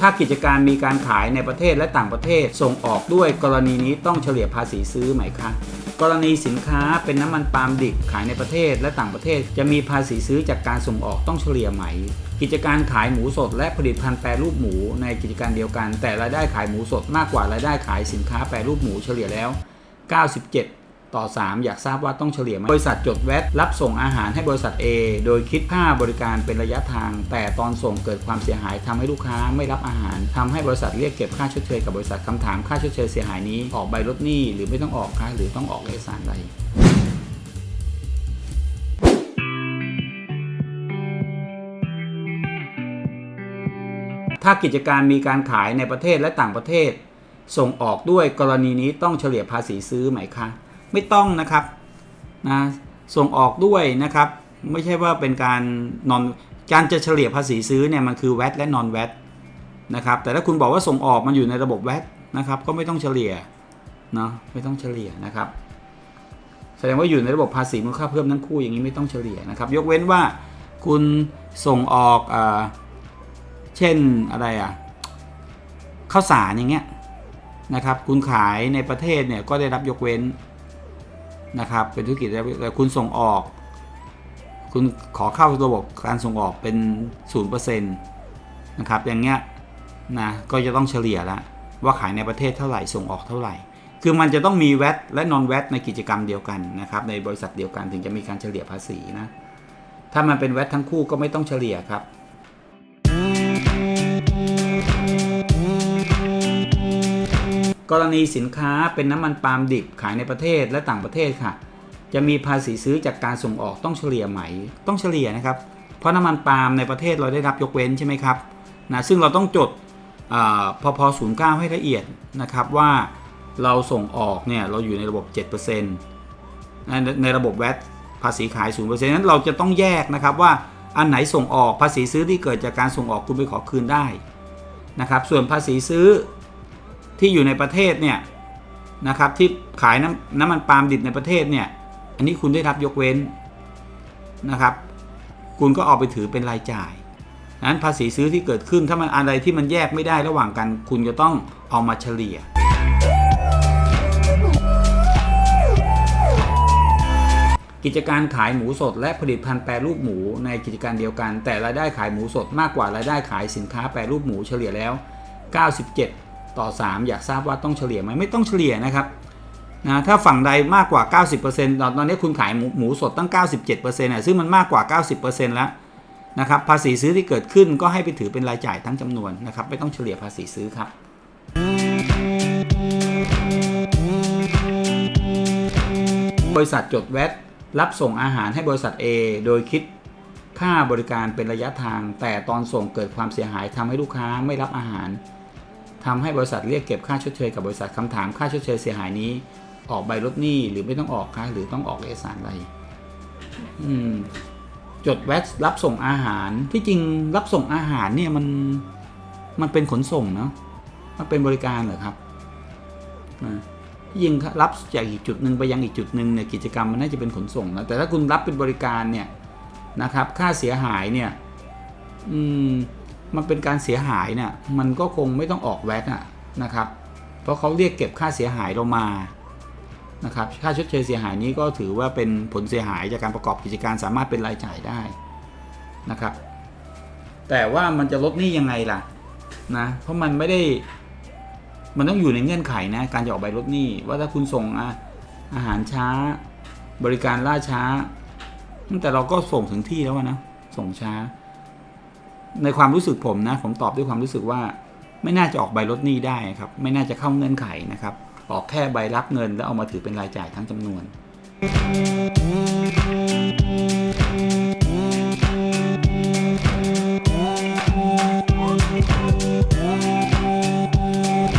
ถ้ากิจการมีการขายในประเทศและต่างประเทศส่งออกด้วยกรณีนี้ต้องเฉลี่ยภาษีซื้อไหมคะกรณีสินค้าเป็นน้ำมันปาล์มดิบขายในประเทศและต่างประเทศ จะมีภาษีซื้อจากการส่งออกต้องเฉลี่ยไหม กิจการขายหมูสดและผลิตภัณฑ์แปรรูปหมูในกิจการเดียวกัน แต่รายได้ขายหมูสดมากกว่ารายได้ขายสินค้าแปรรูปหมูเฉลี่ยแล้ว 97 ต่อ 3 อยากทราบว่าต้องเฉลี่ยไหมบริษัทจดแวตรับส่งอาหารให้บริษัท A โดยคิดค่าบริการเป็นระยะทาง แต่ตอนส่งเกิดความเสียหายทำให้ลูกค้าไม่รับอาหารทำให้บริษัทเรียกเก็บค่าชดเชยกับบริษัทคำถามค่าชดเชยเสียหายนี้ออกใบลดหนี้หรือไม่ต้องออกคะหรือต้องออกเอกสารใดถ้ากิจการมีการขายในประเทศและต่างประเทศ ส่งออกด้วยกรณีนี้ต้องเฉลี่ยภาษีซื้อไหมคะ ไม่ต้องนะครับนะส่งออกด้วยนะครับ ไม่ใช่ว่าเป็นการนอนการจะเฉลี่ยภาษีซื้อเนี่ยมันคือแวตและนอนแวตนะครับแต่ถ้าคุณบอกว่าส่งออกมันอยู่ในระบบแวตนะครับ ก็ไม่ต้องเฉลี่ยเนาะไม่ต้องเฉลี่ยนะครับ แสดงว่าอยู่ในระบบภาษีมูลค่าเพิ่มทั้งคู่อย่างนี้ไม่ต้องเฉลี่ยนะครับ ยกเว้นว่าคุณส่งออกอาเช่นอะไรอะข้าวสารอย่างเงี้ยนะครับ คุณขายในประเทศเนี่ยก็ได้รับยกเว้น นะครับ เป็นธุรกิจได้แต่คุณส่งออก คุณขอเข้าระบบการส่งออกเป็น 0%นะครับ อย่างเงี้ยนะก็จะต้องเฉลี่ยแล้วว่าขายในประเทศเท่าไหร่ส่งออกเท่าไหร่ คือมันจะต้องมีแวตและนอนแวตในกิจกรรมเดียวกันนะครับในบริษัทเดียวกันถึงจะมีการเฉลี่ยภาษีนะถ้ามันเป็นแวตทั้งคู่ก็ไม่ต้องเฉลี่ยครับ กรณีสินค้าเป็นน้ำมันปาล์มดิบขายในประเทศและต่างประเทศค่ะ จะมีภาษีซื้อจากการส่งออกต้องเฉลี่ยไหม ต้องเฉลี่ยนะครับ เพราะน้ำมันปาล์มในประเทศเราได้รับยกเว้นใช่ไหมครับนะซึ่งเราต้องจดอพอพอศูนย์เให้ละเอียดนะครับว่าเราส่งออกเนี่ยเราอยู่ในระบบ 7%ในในระบบแวตภาษีขาย 0%นั้นเราจะต้องแยกนะครับว่าอันไหนส่งออกภาษีซื้อที่เกิดจากการส่งออกคุณไปขอคืนได้นะครับส่วนภาษีซื้อ ที่อยู่ในประเทศเนี่ยนะครับที่ขายน้ำน้ำมันปาล์มดิบในประเทศเนี่ยอันนี้คุณได้รับยกเว้นนะครับ คุณก็เอาไปถือเป็นรายจ่ายนั้นภาษีซื้อที่เกิดขึ้นถ้ามันอะไรที่มันแยกไม่ได้ระหว่างกัน คุณจะต้องเอามาเฉลี่ยกิจการขายหมูสดและผลิตภัณฑ์แปรรูปหมูในกิจการเดียวกัน แต่รายได้ขายหมูสดมากกว่ารายได้ขายสินค้าแปรรูปหมูเฉลี่ยแล้ว 97 ต่อ 3 อยากทราบว่าต้องเฉลี่ยไหมไม่ต้องเฉลี่ยนะครับนะถ้าฝั่งใดมากกว่า 90%ตอนตอนนี้คุณขายหมูหมูสดตั้ง 97%นะซึ่งมันมากกว่า 90%แล้วนะครับภาษีซื้อที่เกิดขึ้นก็ให้ไปถือเป็นรายจ่ายทั้งจำนวนนะครับไม่ต้องเฉลี่ยภาษีซื้อครับบริษัทจดแวตรับส่งอาหารให้บริษัท A โดยคิดค่าบริการเป็นระยะทาง แต่ตอนส่งเกิดความเสียหายทำให้ลูกค้าไม่รับอาหาร ทำให้บริษัทเรียกเก็บค่าชดเชยกับบริษัทคำถามค่าชดเชยเสียหายนี้ ออกใบลดหนี้หรือไม่ต้องออกคะหรือต้องออกเอกสารอะไรจดแวตรับส่งอาหาร ที่จริงรับส่งอาหารเนี่ยมันมันเป็นขนส่งเนาะมันเป็นบริการเหรอครับนะยิ่งรับจากอีกจุดหนึ่งไปยังอีกจุดหนึ่งเนี่ยกิจกรรมมันน่าจะเป็นขนส่งนะแต่ถ้าคุณรับเป็นบริการเนี่ยนะครับ ค่าเสียหายเนี่ย อืม มันเป็นการเสียหายเนี่ยมันก็คงไม่ต้องออกแวตอะนะครับ เพราะเขาเรียกเก็บค่าเสียหายเรามานะครับค่าชดเชยเสียหายนี้ก็ถือว่าเป็นผลเสียหายจากการประกอบกิจการสามารถเป็นรายจ่ายได้นะครับ แต่ว่ามันจะลดหนี้ยังไงล่ะนะเพราะมันไม่ได้มันต้องอยู่ในเงื่อนไขนะการจะออกใบลดหนี้ว่าถ้าคุณส่งอาอาหารช้า บริการล่าช้า แต่เราก็ส่งถึงที่แล้วนะส่งช้า ในความรู้สึกผมนะผมตอบด้วยความรู้สึกว่า ไม่น่าจะออกใบลดหนี้ได้ครับไม่น่าจะเข้าเงื่อนไขนะครับออกแค่ใบรับเงินแล้วเอามาถือเป็นรายจ่ายทั้งจำนวน